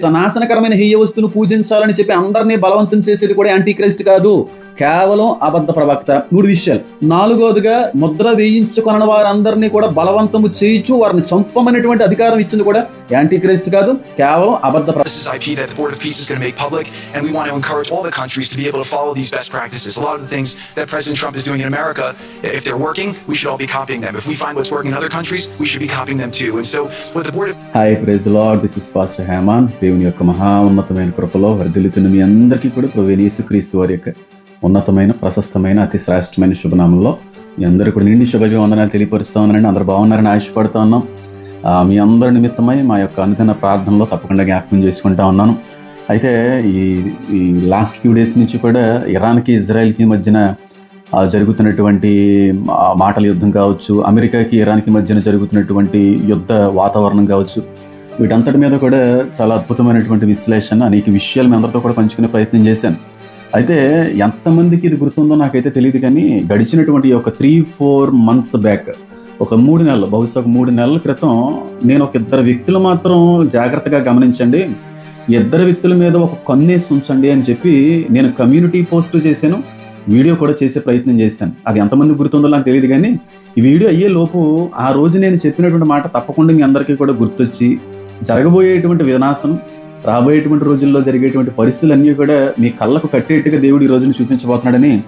నాశనకరమైన హేయ వస్తువును పూజించాలని చెప్పి అందరినీ బలవంతం చేసేది కూడా యాంటీ క్రైస్ట్ కాదు కేవలం అబద్ధ ప్రవక్త. మూడు విషయాలు. నాలుగోదిగా ముద్ర వేయించుకున్న వారందరినీ కూడా బలవంతము చేయించు వారిని చంపమనేటువంటి అధికారం ఇచ్చింది కూడా యాంటీ క్రైస్ట్ కాదు కేవలం అబద్ధ ప్రవక్త దేవుని యొక్క మహా ఉన్నతమైన కృపలో వర్ధిల్లుతున్న మీ అందరికీ కూడా ప్రవేణీసు క్రీస్తు వారి యొక్క ఉన్నతమైన ప్రశస్తమైన అతి శ్రేష్టమైన శుభనామంలో మీ అందరూ కూడా నిండి శుభాభివందనాలు తెలియపరుస్తూ ఉన్నారండి అందరూ బాగున్నారని ఆశపడుతూ ఉన్నాం. మీ అందరి నిమిత్తమై మా యొక్క అనుదిన ప్రార్థనలో తప్పకుండా జ్ఞాపకం చేసుకుంటా ఉన్నాను. అయితే ఈ ఈ లాస్ట్ ఫ్యూ డేస్ నుంచి కూడా ఇరాన్కి ఇజ్రాయెల్కి మధ్యన జరుగుతున్నటువంటి మాటల యుద్ధం కావచ్చు అమెరికాకి ఇరాన్కి మధ్యన జరుగుతున్నటువంటి యుద్ధ వాతావరణం కావచ్చు వీటంతటి మీద కూడా చాలా అద్భుతమైనటువంటి విశ్లేషణ అనేక విషయాలు మీ అందరితో కూడా పంచుకునే ప్రయత్నం చేశాను. అయితే ఎంతమందికి ఇది గుర్తుందో నాకైతే తెలియదు కానీ గడిచినటువంటి ఒక త్రీ ఫోర్ మంత్స్ బ్యాక్ ఒక మూడు నెలలు బహుశా ఒక మూడు నెలల క్రితం నేను ఒక ఇద్దరు వ్యక్తులు మాత్రం జాగ్రత్తగా గమనించండి. ఇద్దరు వ్యక్తుల మీద ఒక కన్నేసి ఉంచండి అని చెప్పి నేను కమ్యూనిటీ పోస్ట్ చేశాను వీడియో కూడా చేసే ప్రయత్నం చేశాను. అది ఎంతమంది గుర్తుందో నాకు తెలియదు కానీ ఈ వీడియో అయ్యే లోపు ఆ రోజు నేను చెప్పినటువంటి మాట తప్పకుండా మీ అందరికీ కూడా గుర్తొచ్చి జరగబోయేటువంటి వినాశనం రాబోయేటువంటి రోజుల్లో జరిగేటువంటి పరిస్థితులన్నీ కూడా మీ కళ్ళకు కట్టేట్టుగా దేవుడు ఈ రోజున చూపించబోతున్నాడని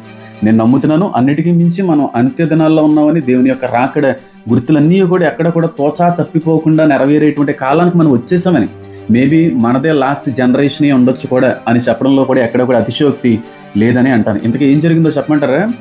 నేను నమ్ముతున్నాను. అన్నిటికీ మించి మనం అంత్య దినాల్లో ఉన్నామని దేవుని యొక్క రాకడ గుర్తులన్నీ కూడా ఎక్కడ కూడా తోచా తప్పిపోకుండా నెరవేరేటువంటి కాలానికి మనం వచ్చేసామని మేబీ మనదే లాస్ట్ జనరేషనే ఉండొచ్చు కూడా అని చెప్పడంలో కూడా ఎక్కడ కూడా అతిశయోక్తి లేదని అంటాను. ఇంతకీ ఏం జరిగిందో చెప్పమంటారా?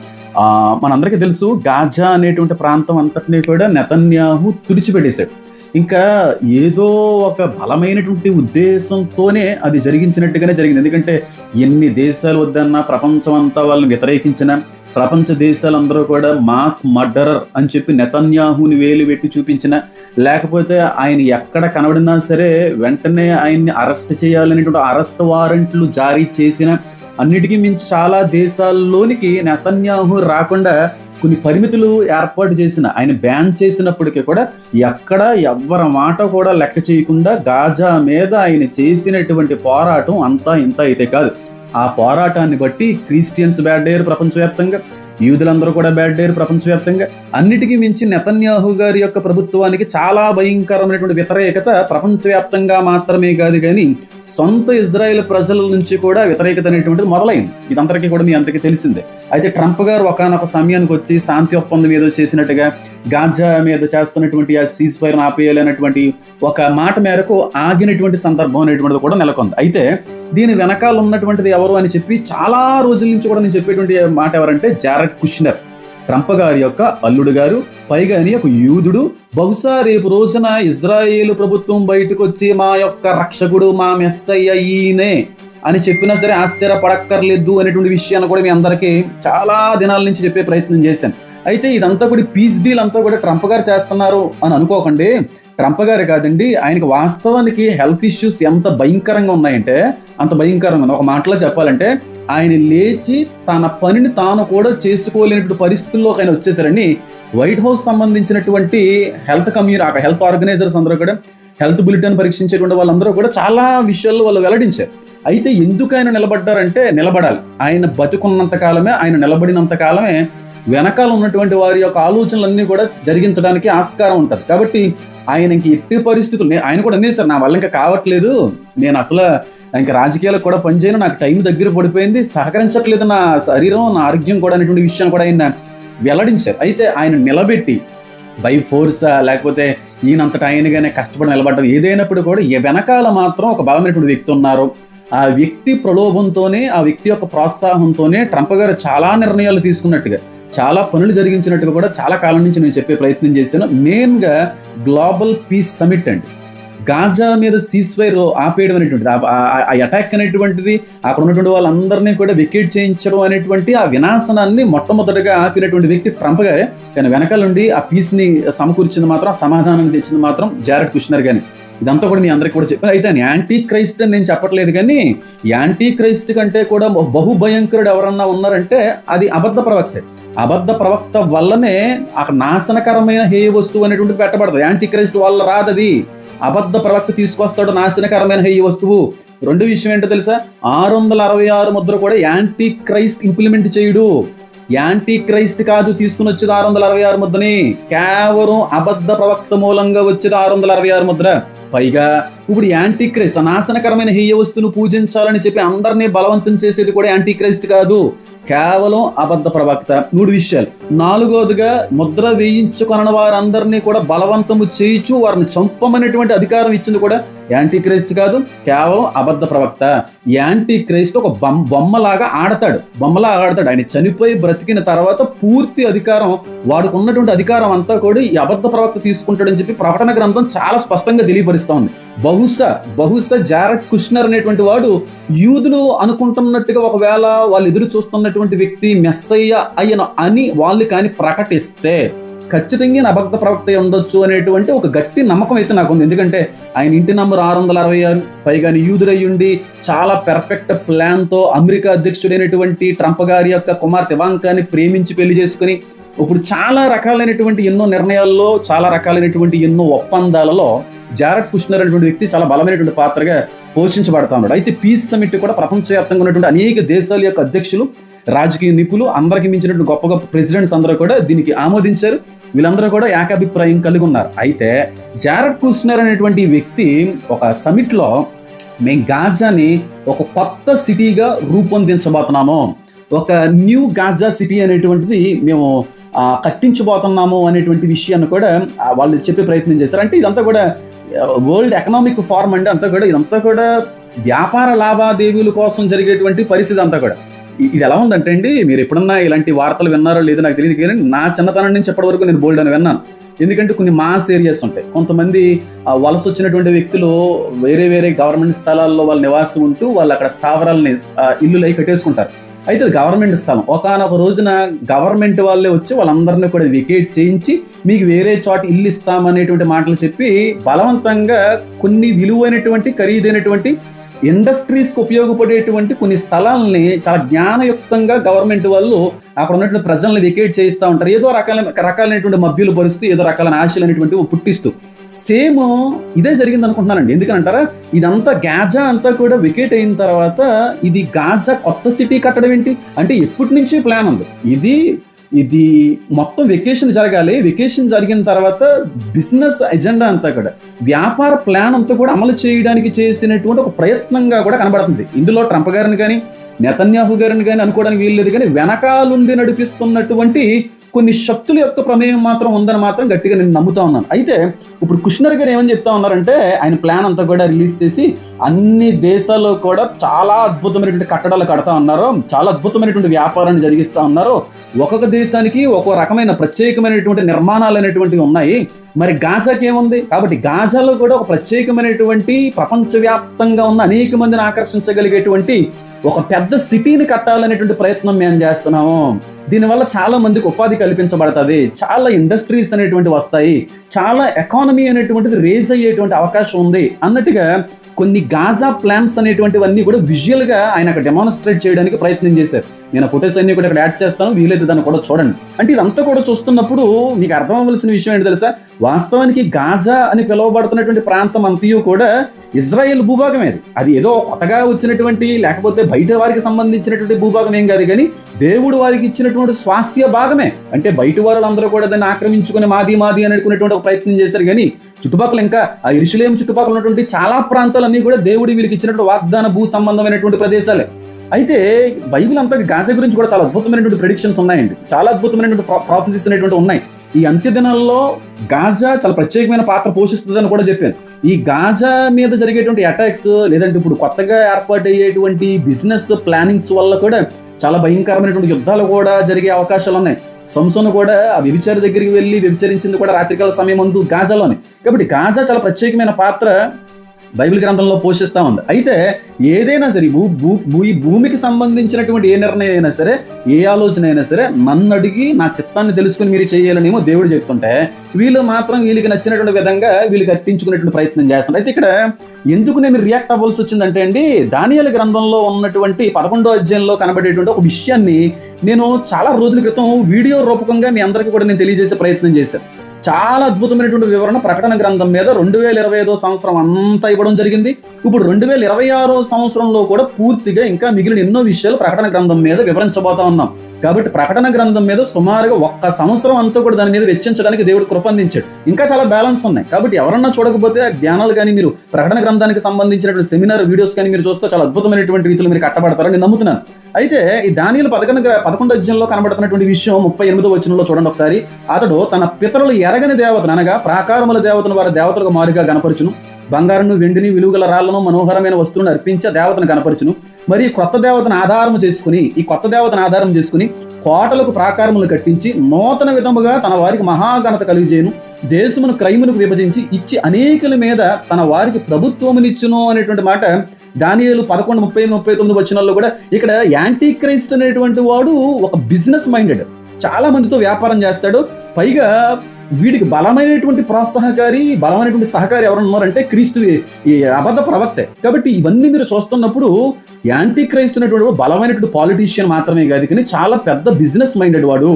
మనందరికీ తెలుసు గాజా అనేటువంటి ప్రాంతం అంతటినీ కూడా నెతన్యాహు తుడిచిపెట్టేశాడు. ఇంకా ఏదో ఒక బలమైనటువంటి ఉద్దేశంతోనే అది జరిగించినట్టుగానే జరిగింది. ఎందుకంటే ఎన్ని దేశాలు వద్దన్నా ప్రపంచం అంతా వాళ్ళని వ్యతిరేకించిన ప్రపంచ దేశాలందరూ కూడా మాస్ మర్డరర్ అని చెప్పి నెతన్యాహుని వేలు పెట్టి చూపించిన లేకపోతే ఆయన ఎక్కడ కనబడినా సరే వెంటనే ఆయన్ని అరెస్ట్ చేయాలనేటువంటి అరెస్ట్ వారెంట్లు జారీ చేసిన అన్నిటికీ మించి చాలా దేశాల్లోనికి నెతన్యాహు రాకుండా కొన్ని పరిమితులు ఏర్పాటు చేసిన ఆయన బ్యాన్ చేసినప్పటికీ కూడా ఎక్కడ ఎవ్వరి మాట కూడా లెక్క చేయకుండా గాజా మీద ఆయన చేసినటువంటి పోరాటం అంతా ఇంత అయితే కాదు. ఆ పోరాటాన్ని బట్టి క్రిస్టియన్స్ బ్యాడ్ అయ్యారు ప్రపంచవ్యాప్తంగా యూదులందరూ కూడా బ్యాడ్ అయ్యారు ప్రపంచవ్యాప్తంగా అన్నిటికీ మించి నెతన్యాహు గారి యొక్క ప్రభుత్వానికి చాలా భయంకరమైనటువంటి వ్యతిరేకత ప్రపంచవ్యాప్తంగా మాత్రమే కాదు కానీ సొంత ఇజ్రాయెల్ ప్రజల నుంచి కూడా వ్యతిరేకత అనేటువంటిది మొదలైంది. ఇదంతరికీ కూడా మీ అందరికీ తెలిసిందే. అయితే ట్రంప్ గారు ఒకనొక సమయానికి వచ్చి శాంతి ఒప్పందం ఏదో చేసినట్టుగా గాజా మీద చేస్తున్నటువంటి ఆ సీజ్ ఫైర్ ఆపేయాలి ఒక మాట మేరకు ఆగినటువంటి సందర్భం అనేటువంటిది కూడా నెలకొంది. అయితే దీని వెనకాల ఉన్నటువంటిది ఎవరు అని చెప్పి చాలా రోజుల నుంచి కూడా నేను చెప్పేటువంటి మాట ఎవరంటే జారెట్ కుష్నర్. ట్రంప్ గారి యొక్క అల్లుడు గారు పైగా అని ఒక యూదుడు. బహుశా రేపు రోజున ఇజ్రాయేల్ ప్రభుత్వం బయటకు వచ్చి మా యొక్క రక్షకుడు మా మెస్సయ్య ఈయనే అని చెప్పినా సరే ఆశ్చర్యపడక్కర్లేదు అనేటువంటి విషయాన్ని కూడా మీ అందరికీ చాలా దినాల నుంచి చెప్పే ప్రయత్నం చేశాను. అయితే ఇదంతా కూడా పీస్ డీల్ అంతా కూడా ట్రంప్ గారు చేస్తున్నారు అని అనుకోకండి. ట్రంప్ గారు కాదండి ఆయనకి వాస్తవానికి హెల్త్ ఇష్యూస్ ఎంత భయంకరంగా ఉన్నాయంటే అంత భయంకరంగా ఉంది. ఒక మాటలో చెప్పాలంటే ఆయన లేచి తన పనిని తాను కూడా చేసుకోలేనటువంటి పరిస్థితుల్లోకి ఆయన వచ్చేసారని వైట్ హౌస్ సంబంధించినటువంటి హెల్త్ కమ్యూని ఆ హెల్త్ ఆర్గనైజర్స్ అందరూ కూడా హెల్త్ బులెటిన్ పరీక్షించేటువంటి వాళ్ళందరూ కూడా చాలా విషయాల్లో వాళ్ళు వెల్లడించారు. అయితే ఎందుకు ఆయన నిలబడ్డారంటే నిలబడాలి. ఆయన బతుకున్నంత కాలమే ఆయన నిలబడినంత కాలమే వెనకాల ఉన్నటువంటి వారి యొక్క ఆలోచనలన్నీ కూడా జరిగించడానికి ఆస్కారం ఉంటుంది. కాబట్టి ఆయన ఇంక ఎట్టి పరిస్థితులు ఆయన కూడా అనేసారు నా వల్ల ఇంకా కావట్లేదు నేను అసలు ఇంకా రాజకీయాలకు కూడా పనిచేయను నాకు టైం దగ్గర పడిపోయింది సహకరించట్లేదు నా శరీరం నా ఆరోగ్యం కూడా అనేటువంటి విషయాన్ని కూడా ఆయన వెల్లడించారు. అయితే ఆయన నిలబెట్టి బై ఫోర్సా లేకపోతే ఈయనంతటా ఆయనగానే కష్టపడి నిలబడడం ఏదైనప్పుడు కూడా వెనకాల మాత్రం ఒక బలమైనటువంటి వ్యక్తి ఉన్నారు. ఆ వ్యక్తి ప్రలోభంతోనే ఆ వ్యక్తి యొక్క ప్రోత్సాహంతోనే ట్రంప్ గారు చాలా నిర్ణయాలు తీసుకున్నట్టుగా చాలా పనులు జరిగించినట్టుగా కూడా చాలా కాలం నుంచి నేను చెప్పే ప్రయత్నం చేశాను. మెయిన్గా గ్లోబల్ పీస్ సమిట్ అండి. గాజా మీద సీస్ఫైర్ ఆపేయడం అనేటువంటిది ఆ- అటాక్ అనేటువంటిది అక్కడ ఉన్నటువంటి వాళ్ళందరినీ కూడా వికెట్ చేయించడం అనేటువంటి ఆ వినాశనాన్ని మొట్టమొదటిగా ఆపినటువంటి వ్యక్తి ట్రంప్ గారే. కానీ వెనకాలండి ఆ పీస్ని సమకూర్చింది మాత్రం సమాధానం తెచ్చింది మాత్రం జారెడ్ కుష్నర్ కానీ ఇదంతా కూడా మీ అందరికీ కూడా చెప్పాను అయితే యాంటీ క్రైస్ట్ అని నేను చెప్పట్లేదు కానీ యాంటీ క్రైస్ట్ కంటే కూడా బహుభయంకరుడు ఎవరన్నా ఉన్నారంటే అది అబద్ధ ప్రవక్తే. అబద్ధ ప్రవక్త వల్లనే నాశనకరమైన హేయ వస్తువు అనేటువంటిది పెట్టబడదు. యాంటీ క్రైస్ట్ వల్ల రాదది. అబద్ధ ప్రవక్త తీసుకొస్తాడు నాశనకరమైన హెయ్యి వస్తువు. రెండు విషయం ఏంటో తెలుసా? ఆరు వందల అరవై ఆరు ముద్ర కూడా యాంటీ క్రైస్ట్ ఇంప్లిమెంట్ చేయడు. యాంటీ క్రైస్ట్ కాదు తీసుకుని వచ్చేది ఆరు వందల అరవై ఆరు ముద్రని. కేవలం అబద్ధ ప్రవక్త మూలంగా వచ్చేది ఆరు వందల అరవై ఆరు ముద్ర. పైగా ఇప్పుడు యాంటీ క్రైస్ట్ అనాశనకరమైన హేయ వస్తువును పూజించాలని చెప్పి అందరినీ బలవంతం చేసేది కూడా యాంటీ క్రైస్ట్ కాదు. కేవలం అబద్ధ ప్రవక్త మూడు విషయాలు. నాలుగోదిగా ముద్ర వేయించుకొన వారందరినీ కూడా బలవంతము చేయించు వారిని చంపమనేటువంటి అధికారం ఇచ్చింది కూడా యాంటీ క్రైస్ట్ కాదు కేవలం అబద్ధ ప్రవక్త యాంటీ క్రైస్ట్ ఒక బొమ్మ బొమ్మలాగా ఆడతాడు. బొమ్మలా ఆడతాడు. ఆయన చనిపోయి బ్రతికిన తర్వాత పూర్తి అధికారం వాడికి ఉన్నటువంటి అధికారం అంతా కూడా ఈ అబద్ధ ప్రవక్త తీసుకుంటాడని చెప్పి ప్రకటన గ్రంథం చాలా స్పష్టంగా తెలియపరుస్తూ ఉంది. బహుశా బహుశా జారట్ కుష్నర్ అనేటువంటి వాడు యూదులు అనుకుంటున్నట్టుగా ఒకవేళ వాళ్ళు ఎదురు చూస్తున్నట్టు అయినటువంటి వ్యక్తి మెస్సయ్య అయిన అని వాళ్ళు కానీ ప్రకటిస్తే ఖచ్చితంగా నా భక్త ప్రవక్త ఉండొచ్చు అనేటువంటి ఒక గట్టి నమ్మకం అయితే నాకు ఉంది. ఎందుకంటే ఆయన ఇంటి నంబర్ ఆరు వందల అరవై ఆరు పైగా యూదుడై ఉండి చాలా పెర్ఫెక్ట్ ప్లాన్తో అమెరికా అధ్యక్షుడైనటువంటి ట్రంప్ గారి యొక్క కుమార్తె ఇవాంకాని ప్రేమించి పెళ్ళి చేసుకుని ఇప్పుడు చాలా రకాలైనటువంటి ఎన్నో నిర్ణయాల్లో చాలా రకాలైనటువంటి ఎన్నో ఒప్పందాలలో జారట్ కుష్నర్ అనేటువంటి వ్యక్తి చాలా బలమైనటువంటి పాత్రగా పోషించబడతా ఉన్నాడు. అయితే పీస్ సమిట్ కూడా ప్రపంచవ్యాప్తంగా ఉన్నటువంటి అనేక దేశాల యొక్క అధ్యక్షులు రాజకీయ నిపుణులు అందరికి మించినటువంటి గొప్ప గొప్ప ప్రెసిడెంట్స్ అందరూ కూడా దీనికి ఆమోదించారు. వీళ్ళందరూ కూడా ఏకాభిప్రాయం కలిగి ఉన్నారు అయితే జారట్ కుస్నర్ అనేటువంటి వ్యక్తి ఒక సమిట్లో మేము గాజాని ఒక కొత్త సిటీగా రూపొందించబోతున్నాము. ఒక న్యూ గాజా సిటీ అనేటువంటిది మేము కట్టించబోతున్నాము అనేటువంటి విషయాన్ని కూడా వాళ్ళు చెప్పే ప్రయత్నం చేశారు. అంటే ఇదంతా కూడా వరల్డ్ ఎకనామిక్ ఫార్మ్ అంటే అంతా కూడా ఇదంతా కూడా వ్యాపార లావాదేవీల కోసం జరిగేటువంటి పరిస్థితి అంతా కూడా. ఇది ఎలా ఉందంటే అండి మీరు ఎప్పుడన్నా ఇలాంటి వార్తలు విన్నారో లేదో నాకు తెలియదు కానీ నా చిన్నతనం నుంచి ఎప్పటి వరకు నేను బోల్డ్ అని విన్నాను. ఎందుకంటే కొన్ని మాస్ ఏరియాస్ ఉంటాయి. కొంతమంది వలస వచ్చినటువంటి వ్యక్తులు వేరే వేరే గవర్నమెంట్ స్థలాల్లో వాళ్ళు నివాసం ఉంటూ వాళ్ళు అక్కడ స్థావరాలని ఇల్లులై కట్టేసుకుంటారు. అయితే గవర్నమెంట్ స్థలం. ఒకనొక రోజున గవర్నమెంట్ వాళ్ళే వచ్చి వాళ్ళందరినీ కూడా వికేట్ చేయించి మీకు వేరే చోట ఇల్లు ఇస్తామనేటువంటి మాటలు చెప్పి బలవంతంగా కొన్ని విలువైనటువంటి ఖరీదైనటువంటి ఇండస్ట్రీస్కి ఉపయోగపడేటువంటి కొన్ని స్థలాలని చాలా జ్ఞానయుక్తంగా గవర్నమెంట్ వాళ్ళు అక్కడ ఉన్నటువంటి ప్రజలను వెకేట్ చేయిస్తూ ఉంటారు. ఏదో రకాల రకాలైనటువంటి మభ్యులు పరుస్తూ ఏదో రకాలైన ఆశలు అనేటువంటివి పుట్టిస్తూ. సేమ్ ఇదే జరిగింది అనుకుంటున్నానండి ఎందుకంటారా ఇదంతా గాజా అంతా కూడా వికెట్ అయిన తర్వాత ఇది గాజా కొత్త సిటీ కట్టడం ఏంటి? అంటే ఎప్పటి నుంచి ప్లాన్ ఉంది. ఇది ఇది మొత్తం వెకేషన్ జరగాలి. వెకేషన్ జరిగిన తర్వాత బిజినెస్ ఎజెండా అంతా కూడా వ్యాపార ప్లాన్ అంతా కూడా అమలు చేయడానికి చేసినటువంటి ఒక ప్రయత్నంగా కూడా కనబడుతుంది. ఇందులో ట్రంప్ గారిని కానీ నెతన్యాహు గారిని కానీ అనుకోవడానికి వీల్లేదు కానీ వెనకాలుండి నడిపిస్తున్నటువంటి కొన్ని శక్తుల యొక్క ప్రమేయం మాత్రం ఉందని మాత్రం గట్టిగా నేను నమ్ముతా ఉన్నాను. అయితే ఇప్పుడు కుష్నర్ గారు ఏమని చెప్తా ఉన్నారంటే ఆయన ప్లాన్ అంతా కూడా రిలీజ్ చేసి అన్ని దేశాల్లో కూడా చాలా అద్భుతమైనటువంటి కట్టడాలు కడతా ఉన్నారు. చాలా అద్భుతమైనటువంటి వ్యాపారాన్ని జరిగిస్తూ ఉన్నారు. ఒక్కొక్క దేశానికి ఒక్కో రకమైన ప్రత్యేకమైనటువంటి నిర్మాణాలు అనేటువంటివి ఉన్నాయి. మరి గాజాకి ఏముంది? కాబట్టి గాజాలో కూడా ఒక ప్రత్యేకమైనటువంటి ప్రపంచవ్యాప్తంగా ఉన్న అనేక మందిని ఆకర్షించగలిగేటువంటి ఒక పెద్ద సిటీని కట్టాలనేటువంటి ప్రయత్నం మేము చేస్తున్నాము. దీనివల్ల చాలా మందికి ఉపాధి కల్పించబడుతుంది. చాలా ఇండస్ట్రీస్ అనేటువంటి వస్తాయి. చాలా ఎకానమీ అనేటువంటిది రేజ్ అయ్యేటువంటి అవకాశం ఉంది. అన్నట్టుగా కొన్ని గాజా ప్లాన్స్ అనేటువంటివన్నీ కూడా విజువల్గా ఆయన అక్కడ డెమాన్స్ట్రేట్ చేయడానికి ప్రయత్నం చేశారు. నేను ఫొటోస్ అన్ని కూడా ఇక్కడ యాడ్ చేస్తాను వీలైతే దాన్ని కూడా చూడండి. అంటే ఇదంతా కూడా చూస్తున్నప్పుడు మీకు అర్థం అవ్వాల్సిన విషయం ఏంటి తెలుసా? వాస్తవానికి గాజా అని పిలువబడుతున్నటువంటి ప్రాంతం అంతయు కూడా ఇజ్రాయెల్ భూభాగమే అది. అది ఏదో కొత్తగా వచ్చినటువంటి లేకపోతే బయట వారికి సంబంధించినటువంటి భూభాగం ఏం కాదు కానీ దేవుడు వారికి ఇచ్చినటువంటి స్వాస్థ్య భాగమే. అంటే బయట వారందరూ కూడా దాన్ని ఆక్రమించుకుని మాది మాది అని అనుకునేటువంటి ఒక ప్రయత్నం చేశారు కానీ చుట్టుపక్కల ఇంకా ఆ ఇరుషులేం చుట్టుపక్కల ఉన్నటువంటి చాలా ప్రాంతాలన్నీ కూడా దేవుడు వీళ్ళకి ఇచ్చినటువంటి వాగ్దాన భూ సంబంధమైనటువంటి ప్రదేశాలే. అయితే బైబిల్ అంతా గాజా గురించి కూడా చాలా అద్భుతమైనటువంటి ప్రెడిక్షన్స్ ఉన్నాయండి. చాలా అద్భుతమైనటువంటి ప్రాఫెసెస్ అనేటువంటి ఉన్నాయి. ఈ అంత్య దినాల్లో గాజా చాలా ప్రత్యేకమైన పాత్ర పోషిస్తుందని కూడా చెప్పాను. ఈ గాజా మీద జరిగేటువంటి అటాక్స్ లేదంటే ఇప్పుడు కొత్తగా ఏర్పాటయ్యేటువంటి బిజినెస్ ప్లానింగ్స్ వల్ల కూడా చాలా భయంకరమైనటువంటి యుద్ధాలు కూడా జరిగే అవకాశాలు ఉన్నాయి. సంసోను కూడా ఆ వ్యభిచారి దగ్గరికి వెళ్ళి వ్యభిచరించింది కూడా రాత్రికాల సమయం అందు గాజాలోనే. కాబట్టి గాజా చాలా ప్రత్యేకమైన పాత్ర బైబిల్ గ్రంథంలో పోషిస్తూ ఉంది. అయితే ఏదైనా సరే భూ భూ భూ ఈ భూమికి సంబంధించినటువంటి ఏ నిర్ణయం అయినా సరే ఏ ఆలోచన అయినా సరే నన్ను అడిగి నా చిత్తాన్ని తెలుసుకుని మీరు చేయాలనేమో దేవుడు చెప్తుంటే వీళ్ళు మాత్రం వీళ్ళకి నచ్చినటువంటి విధంగా వీళ్ళు కట్టించుకునేటువంటి ప్రయత్నం చేస్తున్నారు. అయితే ఇక్కడ ఎందుకు నేను రియాక్ట్ అవ్వాల్సి వచ్చిందంటే అండి దానియాల గ్రంథంలో ఉన్నటువంటి పదకొండో అధ్యాయంలో కనబడేటువంటి ఒక విషయాన్ని నేను చాలా రోజుల క్రితం వీడియో రూపకంగా మీ అందరికీ కూడా నేను తెలియజేసే ప్రయత్నం చేశాను. చాలా అద్భుతమైనటువంటి వివరణ ప్రకటన గ్రంథం మీద రెండు వేల ఇరవై ఐదో సంవత్సరం అంతా ఇవ్వడం జరిగింది. ఇప్పుడు రెండు వేల ఇరవై ఆరో సంవత్సరంలో కూడా పూర్తిగా ఇంకా మిగిలిన ఎన్నో విషయాలు ప్రకటన గ్రంథం మీద వివరించబోతా ఉన్నాం. కాబట్టి ప్రకటన గ్రంథం మీద సుమారుగా ఒక్క సంవత్సరం అంతా కూడా దాని మీద వెచ్చించడానికి దేవుడు కృపందించాడు. ఇంకా చాలా బ్యాలెన్స్ ఉన్నాయి. కాబట్టి ఎవరన్నా చూడకపోతే ఆ జ్ఞానాలు కానీ మీరు ప్రకటన గ్రంథానికి సంబంధించినటువంటి సెమినార్ వీడియోస్ కానీ మీరు చూస్తే చాలా అద్భుతమైనటువంటి రీతిలో మీరు కట్టబడతారని నేను నమ్ముతున్నాను. అయితే ఈ దానిలో పదకొండు పదకొండు అధ్యయంలో కనబడుతున్నటువంటి విషయం ముప్పై ఎనిమిదో వచనంలో చూడండి ఒకసారి. అతడు తన పితరులు ఎరగని దేవతను అనగా ప్రాకారముల దేవతను వారి దేవతలకు మారుగా గనపరచును బంగారును వెండిని విలువగల రాళ్ళను మనోహరమైన వస్తువులను అర్పించి ఆ దేవతను కనపరచును. మరి కొత్త దేవతను ఆధారం చేసుకుని ఈ కొత్త దేవతను ఆధారం చేసుకుని కోటలకు ప్రాకారములు కట్టించి నూతన విధముగా తన వారికి మహాఘనత కలిగజేయను. దేశమును క్రైములకు విభజించి ఇచ్చి అనేకుల మీద తన వారికి ప్రభుత్వమునిచ్చును అనేటువంటి మాట దానియలు పదకొండు ముప్పై ముప్పై తొమ్మిది వచనాల్లో కూడా ఇక్కడ యాంటీ క్రైస్ట్ అనేటువంటి వాడు ఒక బిజినెస్ మైండెడ్. చాలా మందితో వ్యాపారం చేస్తాడు. పైగా వీడికి బలమైనటువంటి ప్రోత్సాహకారి బలమైనటువంటి సహకారి ఎవరు ఉన్నారంటే క్రీస్తు ఈ అబద్ధ ప్రవక్తే. కాబట్టి ఇవన్నీ మీరు చూస్తున్నప్పుడు యాంటీ క్రైస్ట్ అనేటువంటి వాడు బలమైనటువంటి పాలిటీషియన్ మాత్రమే కాదు కానీ చాలా పెద్ద బిజినెస్ మైండెడ్ వాడు.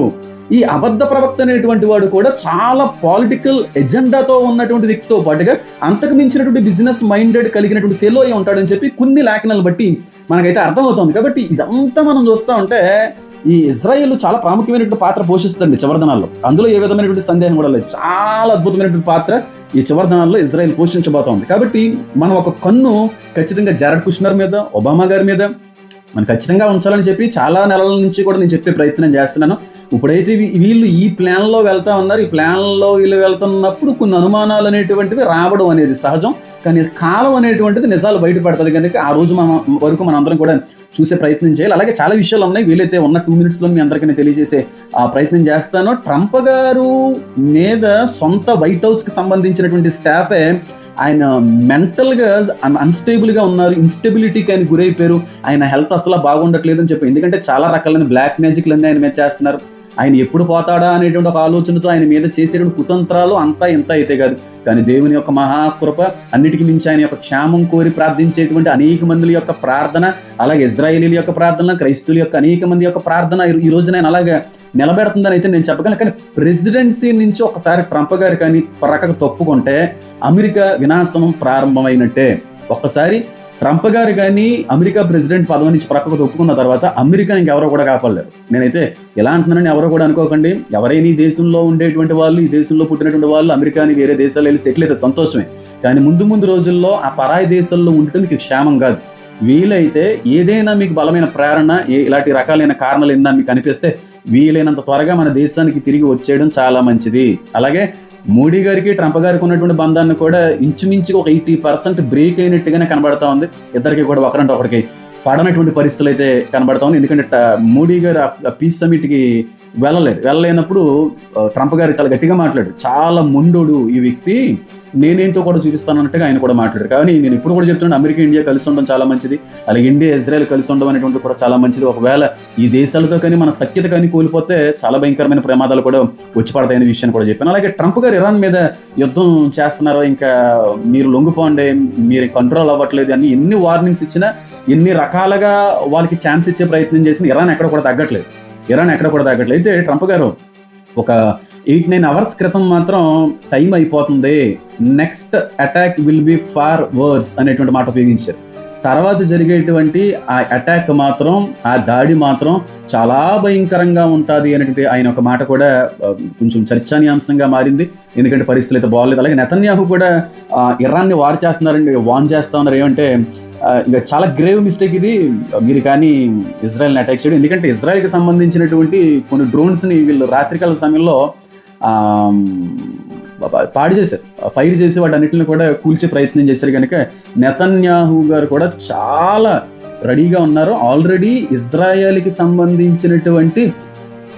ఈ అబద్ధ ప్రవక్త అనేటువంటి వాడు కూడా చాలా పాలిటికల్ ఎజెండాతో ఉన్నటువంటి వ్యక్తితో పాటుగా అంతకు మించినటువంటి బిజినెస్ మైండెడ్ కలిగినటువంటి ఫెలో అయి ఉంటాడని చెప్పి కొన్ని లేఖనాలు బట్టి మనకైతే అర్థమవుతుంది. కాబట్టి ఇదంతా మనం చూస్తూ ఉంటే ఈ ఇజ్రాయెల్ చాలా ప్రాముఖ్యమైనటువంటి పాత్ర పోషిస్తుందండి చివరి దినాల్లో. అందులో ఏ విధమైనటువంటి సందేహం కూడా లేదు. చాలా అద్భుతమైనటువంటి పాత్ర ఈ చివరి దినాల్లో ఇజ్రాయెల్ పోషించబోతోంది. కాబట్టి మనం ఒక కన్ను ఖచ్చితంగా జారడ్ కుష్నర్ మీద ఒబామా గారి మీద మనం ఖచ్చితంగా ఉంచాలని చెప్పి చాలా నెలల నుంచి కూడా నేను చెప్పే ప్రయత్నం చేస్తున్నాను. ఇప్పుడైతే వీ- వీళ్ళు ఈ ప్లాన్లో వెళ్తా ఉన్నారు. ఈ ప్లాన్లో వీళ్ళు వెళ్తున్నప్పుడు కొన్ని అనుమానాలు అనేటువంటివి రావడం అనేది సహజం. కానీ కాలం అనేటువంటిది నిజాలు బయటపడుతుంది కనుక ఆ రోజు మనం వరకు మనం అందరం కూడా చూసే ప్రయత్నం చేయాలి. అలాగే చాలా విషయాలు ఉన్నాయి. వీలైతే ఉన్న టూ మినిట్స్లో మీ అందరికీ నేను తెలియజేసే ఆ ప్రయత్నం చేస్తాను. ట్రంప్ గారు మీద సొంత వైట్ హౌస్కి సంబంధించినటువంటి స్టాఫే ఆయన మెంటల్గా అన్స్టేబుల్గా ఉన్నారు ఇన్స్టెబిలిటీకి ఆయన గురైపోయారు. ఆయన హెల్త్ అసలు బాగుండట్లేదు అని చెప్పి ఎందుకంటే చాలా రకాలైన బ్లాక్ మ్యాజిక్లు అన్నీ ఆయన మీద చేస్తున్నారు. ఆయన ఎప్పుడు పోతాడా అనేటువంటి ఒక ఆలోచనతో ఆయన మీద చేసేటువంటి కుతంత్రాలు అంతా ఇంత అయితే కాదు. కానీ దేవుని యొక్క మహాకృప అన్నిటికీ మించి ఆయన యొక్క క్షేమం కోరి ప్రార్థించేటువంటి అనేక మంది యొక్క ప్రార్థన అలాగే ఇజ్రాయేలీల యొక్క ప్రార్థన క్రైస్తువుల యొక్క అనేక మంది యొక్క ప్రార్థన ఈ- రోజు నేను అలాగే నిలబెడుతుందని అయితే నేను చెప్పగలను. కానీ ప్రెసిడెన్సీ నుంచి ఒకసారి ట్రంప్ గారు కానీ ప్రక్కకు తప్పుకుంటే అమెరికా వినాశనం ప్రారంభమైనట్టే. ఒక్కసారి ట్రంప్ గారు కానీ అమెరికా ప్రెసిడెంట్ పదవి నుంచి ప్రక్కకు తప్పుకున్న తర్వాత అమెరికా ఇంకెవరో కూడా కాపాడలేరు. నేనైతే ఎలా అంటున్నానని ఎవరో కూడా అనుకోకండి. ఎవరైనా ఈ దేశంలో ఉండేటువంటి వాళ్ళు ఈ దేశంలో పుట్టినటువంటి వాళ్ళు అమెరికాని వేరే దేశాలు వెళ్ళి సెటిల్ అయితే సంతోషమే. కానీ ముందు ముందు రోజుల్లో ఆ పరాయి దేశాల్లో ఉండటం మీకు క్షేమం కాదు. వీలైతే ఏదైనా మీకు బలమైన ప్రేరణ ఇలాంటి రకాలైన కారణాలు ఏమైనా మీకు అనిపిస్తే వీలైనంత త్వరగా మన దేశానికి తిరిగి వచ్చేయడం చాలా మంచిది. అలాగే మోడీ గారికి ట్రంప్ గారికి ఉన్నటువంటి బంధాన్ని కూడా ఇంచుమించుగా ఒక ఎయిటీ పర్సెంట్ బ్రేక్ అయినట్టుగానే కనబడతా ఉంది. ఇద్దరికి కూడా ఒకరంటే ఒకరికి పడనటువంటి పరిస్థితులు అయితే కనబడతా ఉంది. ఎందుకంటే ట- మోడీ గారు ఆ పీస్ సమిట్కి వెళ్ళలేదు. వెళ్ళలేనప్పుడు ట్రంప్ గారు చాలా గట్టిగా మాట్లాడారు. చాలా ముండోడు ఈ వ్యక్తి. నేనేంటో కూడా చూపిస్తాను అన్నట్టుగా ఆయన కూడా మాట్లాడారు. కానీ నేను ఇప్పుడు కూడా చెప్తున్నాను అమెరికా ఇండియా కలిసి ఉండడం చాలా మంచిది. అలాగే ఇండియా ఇజ్రాయెల్ కలిసి ఉండడం అనేటువంటిది కూడా చాలా మంచిది. ఒకవేళ ఈ దేశాలతో కానీ మన సఖ్యత కానీ కోల్పోతే చాలా భయంకరమైన ప్రమాదాలు కూడా వచ్చి పడతాయనే విషయాన్ని కూడా చెప్పాను. అలాగే ట్రంప్ గారు ఇరాన్ మీద యుద్ధం చేస్తున్నారు? ఇంకా మీరు లొంగిపోండి మీరు కంట్రోల్ అవ్వట్లేదు అని ఎన్ని వార్నింగ్స్ ఇచ్చినా ఎన్ని రకాలుగా వాళ్ళకి ఛాన్స్ ఇచ్చే ప్రయత్నం చేసిన ఇరాన్ ఎక్కడ కూడా తగ్గట్లేదు. ఇరాన్ ఎక్కడ కూడా తగ్గట్లేదు అయితే ట్రంప్ గారు ఒక ఎయిట్ నైన్ అవర్స్ క్రితం మాత్రం టైం అయిపోతుంది. Next attack will be far words అనేటువంటి మాట ఉపయోగించారు. తర్వాత జరిగేటువంటి ఆ అటాక్ మాత్రం ఆ దాడి మాత్రం చాలా భయంకరంగా ఉంటుంది అనేటువంటి ఆయన ఒక మాట కూడా కొంచెం చర్చానీయాంశంగా మారింది. ఎందుకంటే పరిస్థితులు అయితే బాగోలేదు. అలాగే నెతన్యాహు కూడా ఇరాన్ని వార్ చేస్తున్నారండి వాన్ చేస్తా ఉన్నారు. ఏమంటే ఇంకా చాలా గ్రేవ్ మిస్టేక్ ఇది. మీరు కానీ ఇజ్రాయెల్ని అటాక్ చేయడం. ఎందుకంటే ఇజ్రాయెల్కి సంబంధించినటువంటి కొన్ని డ్రోన్స్ని వీళ్ళు రాత్రికాల సమయంలో పాడు చేశారు. ఫైర్ చేసి వాటన్నిటిని కూడా కూల్చే ప్రయత్నం చేశారు కనుక నెతన్యాహు గారు కూడా చాలా రెడీగా ఉన్నారు. ఆల్రెడీ ఇజ్రాయెల్కి సంబంధించినటువంటి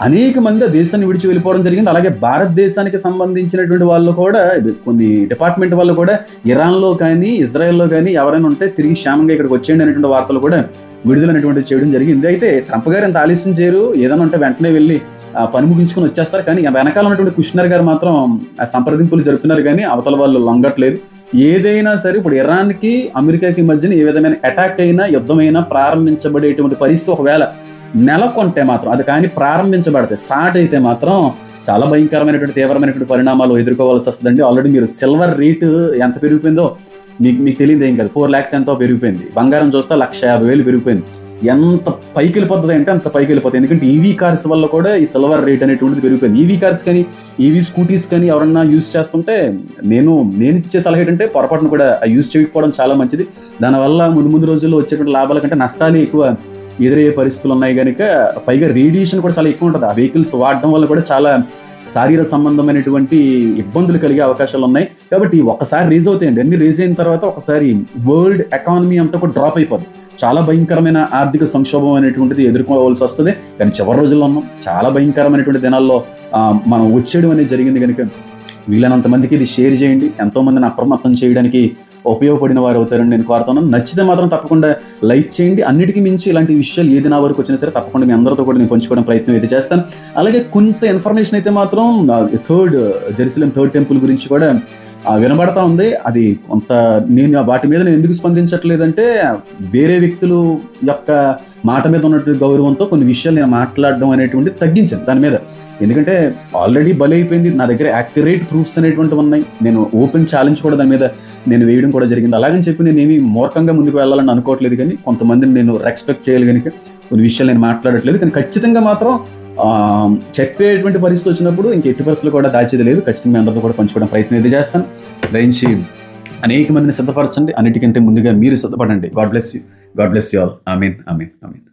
అనేక మంది దేశాన్ని విడిచి వెళ్ళిపోవడం జరిగింది. అలాగే భారతదేశానికి సంబంధించినటువంటి వాళ్ళు కూడా కొన్ని డిపార్ట్మెంట్ వాళ్ళు కూడా ఇరాన్లో కానీ ఇజ్రాయెల్లో కానీ ఎవరైనా ఉంటే తిరిగి క్షేమంగా ఇక్కడికి వచ్చేయండి అనేటువంటి వార్తలు కూడా విడుదలైనటువంటిది చేయడం జరిగింది. అయితే ట్రంప్ గారు ఎంత ఆలస్యం చేయరు. ఏదైనా ఉంటే వెంటనే వెళ్ళి పని ముగించుకొని వచ్చేస్తారు. కానీ వెనకాల ఉన్నటువంటి కుష్నర్ గారు మాత్రం ఆ సంప్రదింపులు జరుపుతున్నారు కానీ అవతల వాళ్ళు లొంగట్లేదు. ఏదైనా సరే ఇప్పుడు ఇరాన్కి అమెరికాకి మధ్యన ఏ విధమైన అటాక్ అయినా యుద్ధమైనా ప్రారంభించబడేటువంటి పరిస్థితి ఒకవేళ నెలకొంటే మాత్రం అది కానీ ప్రారంభించబడితే స్టార్ట్ అయితే మాత్రం చాలా భయంకరమైనటువంటి తీవ్రమైనటువంటి పరిణామాలు ఎదుర్కోవాల్సి వస్తుందండి. ఆల్రెడీ మీరు సిల్వర్ రేటు ఎంత పెరిగిపోయిందో మీకు మీకు తెలియదు ఏం కాదు. ఫోర్ ల్యాక్స్ ఎంతో పెరిగిపోయింది. బంగారం చూస్తే లక్ష యాభై వేలు పెరిగిపోయింది. ఎంత పైకి వెళ్ళిపోతుంది అంటే అంత పైకి వెళ్ళిపోతుంది ఎందుకంటే ఈవీ కార్స్ వల్ల కూడా ఈ సిల్వర్ రేట్ అనేటువంటిది పెరిగిపోయింది. ఈవీ కార్స్ కానీ ఈవీ స్కూటీస్ కానీ ఎవరన్నా యూస్ చేస్తుంటే నేను నేను ఇచ్చే సలహా ఏంటంటే పొరపాటును కూడా యూస్ చేయకపోవడం చాలా మంచిది. దానివల్ల ముందు ముందు రోజుల్లో వచ్చేటువంటి లాభాల కంటే నష్టాలు ఎక్కువ ఎదురయ్యే పరిస్థితులు ఉన్నాయి కనుక పైగా రేడియేషన్ కూడా చాలా ఎక్కువ ఉంటుంది. ఆ వెహికల్స్ వాడడం వల్ల కూడా చాలా శారీర సంబంధమైనటువంటి ఇబ్బందులు కలిగే అవకాశాలు ఉన్నాయి. కాబట్టి ఒకసారి రేజ్ అవుతాయండి. అన్ని రేజ్ అయిన తర్వాత ఒకసారి వరల్డ్ ఎకానమీ అంతా కూడా డ్రాప్ అయిపోదు చాలా భయంకరమైన ఆర్థిక సంక్షోభం అనేటువంటిది ఎదుర్కోవాల్సి వస్తుంది. కానీ చివరి రోజుల్లో ఉన్నాం. చాలా భయంకరమైనటువంటి దినాల్లో మనం వచ్చేయడం అనేది జరిగింది కనుక వీలైనంత మందికి ఇది షేర్ చేయండి. ఎంతోమందిని అప్రమత్తం చేయడానికి ఉపయోగపడిన వారు అవుతారని నేను కోరుతున్నాను. నచ్చితే మాత్రం తప్పకుండా లైక్ చేయండి. అన్నిటికీ మించి ఇలాంటి విషయాలు ఏది నా వరకు వచ్చినా సరే తప్పకుండా మీ అందరితో కూడా నేను పంచుకోవడం ప్రయత్నం అయితే చేస్తాను. అలాగే కొంత ఇన్ఫర్మేషన్ అయితే మాత్రం థర్డ్ జెరూసలేం థర్డ్ టెంపుల్ గురించి కూడా వినబడతా ఉంది. అది కొంత నేను వాటి మీద నేను ఎందుకు స్పందించట్లేదంటే వేరే వ్యక్తులు యొక్క మాట మీద ఉన్నటువంటి గౌరవంతో కొన్ని విషయాలు నేను మాట్లాడడం అనేటువంటిది తగ్గించాను దాని మీద. ఎందుకంటే ఆల్రెడీ బలైపోయింది. నా దగ్గర యాక్యురేట్ ప్రూఫ్స్ అనేటువంటివి ఉన్నాయి. నేను ఓపెన్ ఛాలెంజ్ కూడా దాని మీద నేను వేయడం కూడా జరిగింది. అలాగని చెప్పి నేను ఏమి మూర్ఖంగా ముందుకు వెళ్ళాలని అనుకోవట్లేదు కానీ కొంతమందిని నేను రెస్పెక్ట్ చేయాలి కనుక కొన్ని విషయాలు నేను మాట్లాడట్లేదు. కానీ ఖచ్చితంగా మాత్రం చెప్పేటువంటి పరిస్థితి వచ్చినప్పుడు ఇంక ఎట్టి పరిస్థితులు కూడా దాచేది లేదు. ఖచ్చితంగా మీ అందరితో కూడా పంచుకోవడం ప్రయత్నం ఇది చేస్తాను. దయించి అనేక మందిని సిద్ధపరచండి. అన్నిటికంటే ముందుగా మీరు సిద్ధపడండి. God bless you God bless you all I mean I mean I mean